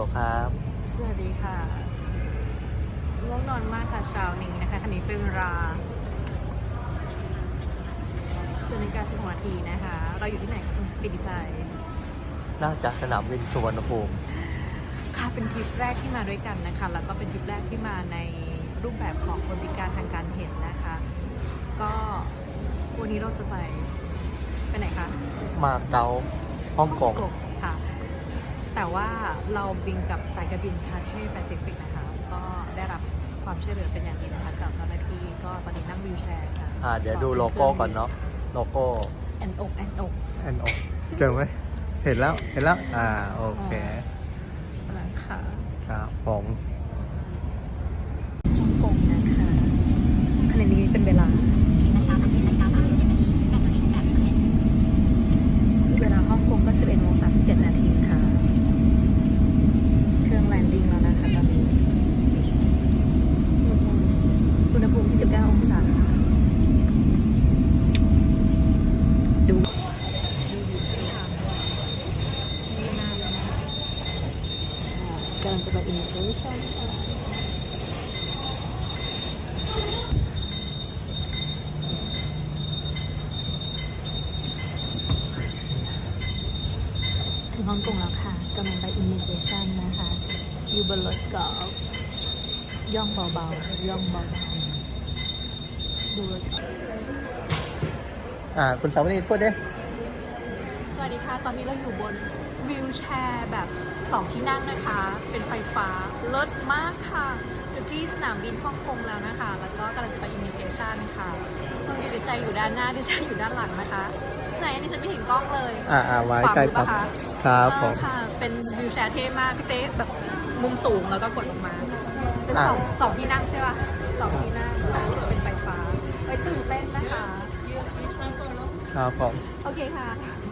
ลครับ สวัสดีค่ะง่วงนอนมากค่ะเช้านี้นะคะคันนี้เป็นเวลาเจ็ดนาฬิกาสิบหกนาทีนะคะ เราอยู่ที่ไหนคะคุณปิติชัยน่าจะสนามบินสุวรรณภูมิค่ะเป็นทริปแรกที่มาด้วยกันนะคะ แล้วก็เป็นทริปแรกที่มาในรูปแบบของคนพิการทางการเห็นนะคะ ก็วันนี้เราจะไปไปไหนคะ มาเก๊าฮ่องกงค่ะ แต่ว่าเราบินกับสายการบินคาเท่แปซิฟิกนะคะ ก็ได้รับความช่วยเหลือเป็นอย่างดีนะคะจากเจ้าหน้าที่ก็ตอนนี้นั่งวิวแชร์ค่ะอ่าเดี๋ยวดูโลโก้ก่อนเนาะโลโก้แอนอกแอนอกแอนโอเจอไหมเห็นแล้วเห็นแล้วอ่าโอเค นะคะ ครับผม ฮ่องกงนะคะขณะนี้เป็นเวลา เวลาฮ่องกงก็11โมง37นาทีค่ะ เครื่องแลนดิ้งแล้วนะคะตอนนี้อุณหภูมิ29องศา ดูดูอยู่ที่ทางนี่นานแล้วนะกำลังจะไปอินโทรชั่นถึงฮ่องกงแล้วค่ะกำลังไปอิมิเกชันนะคะ อยู่บนรถกอล์ฟย่องเบาๆ ย่องเบาๆ ดูรถ อล์ฟอ่า คุณสาวนีพูดดิสวัสดีค่ะ ตอนนี้เราอยู่บนวิวแชร์แบบสองที่นั่งนะคะ เป็นไฟฟ้าเลิศมากค่ะอยู่ที่สนามบินฮ่องกงแล้วนะคะ แล้วก็กำลังจะไปอิมิเกชันค่ะตัวดิฉันอยู่ด้านหน้าดิฉันอยู่ด้านหลังนะคะ ไหนดิฉันไม่เห็นกล้องเลยอ่าอ่าไว้ขวาใกล้มือปั๊บปะคะครับผมเออค่ะ เป็นวิวแชร์เท่มากพี่เต้แบบมุมสูงแล้วก็กดลงมาเป็นสองสองที่นั่งใช่ป่ะสองที่นั่งเป็นไฟฟ้าไปตื่นเต้นนะคะ ครับผม โอเคค่ะ